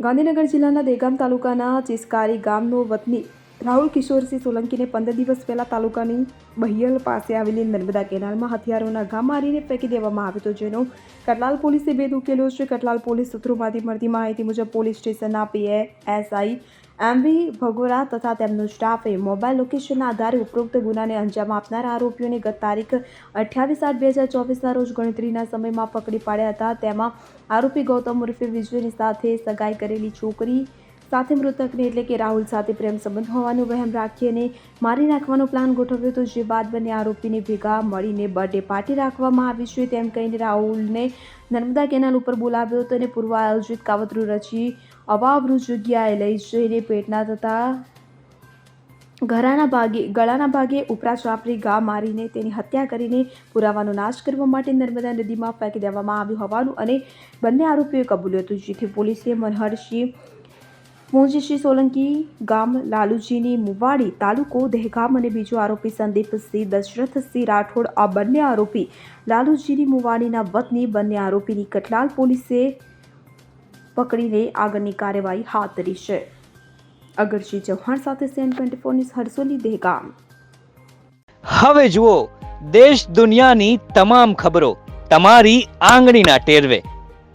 ગાંધીનગર જિલ્લાના દેગામ તાલુકાના ચિસ્કારી ગામનો વતની રાહુલ કિશોરસિંહ સોલંકીને પંદર દિવસ પહેલા તાલુકાની બહિયલ પાસે આવેલી નર્મદા કેનાલમાં હથિયારોના ઘા મારીને ફેંકી દેવામાં આવ્યો હતો, જેનો કટલાલ પોલીસે ભેદ ઉકેલ્યો છે. કટલાલ પોલીસ સૂત્રોમાંથી મળતી માહિતી મુજબ, પોલીસ સ્ટેશનના પીએ એસઆઈ એમવી ભગોરા તથા તેમનો સ્ટાફે મોબાઈલ લોકેશનના આધારે ઉપરોક્ત ગુનાને અંજામ આપનાર આરોપીઓને ગત તારીખ અઠ્યાવીસ આઠ બે હજાર ચોવીસના રોજ ગણતરીના સમયમાં પકડી પાડ્યા હતા. તેમાં આરોપી ગૌતમ ઉર્ફે વિજયની સાથે સગાઈ કરેલી છોકરી સાથે મૃતકને એટલે કે રાહુલ સાથે પ્રેમ સંબંધ હોવાનું વહેમ રાખી અને મારી નાખવાનો પ્લાન ગોઠવ્યો હતો, જે બાદ બંને આરોપીને ભેગા મળીને બર્થડે પાર્ટી રાખવામાં આવી છે. તેમ કહીને રાહુલને નર્મદા કેનાલ ઉપર બોલાવ્યો હતો અને પૂર્વ આયોજિત કાવતરું રચી અવાવરૂ જગ્યાએ લઈ જઈને પેટના તથા ઘરાના ભાગે, ગળાના ભાગે ઉપરા ચાપરી ગા મારીને તેની હત્યા કરીને પુરાવાનો નાશ કરવા માટે નર્મદા નદીમાં ફેંકી દેવામાં આવ્યું હોવાનું અને બંને આરોપીઓએ કબૂલ્યું હતું, જેથી પોલીસે મનહરસિંહ મોજીશી સોલંકી ગામ લાલુજીની મુવાડી તાલુકો દહેગામ અને બીજો આરોપી સંદીપસિંહ દશરથસિંહ રાઠોડ આ બંને આરોપી લાલુજીની મુવાડીના વતની બંને આરોપીની કટલાલ પોલીસે પકડીને આગળની કાર્યવાહી હાથ ધરી છે. અગરજી ચૌહાણ સાથે CN twenty four news Harsoli, Dahegam. હવે જુઓ, દેશ દુનિયાની તમામ ખબરો તમારી આંગળીના ટેરવે.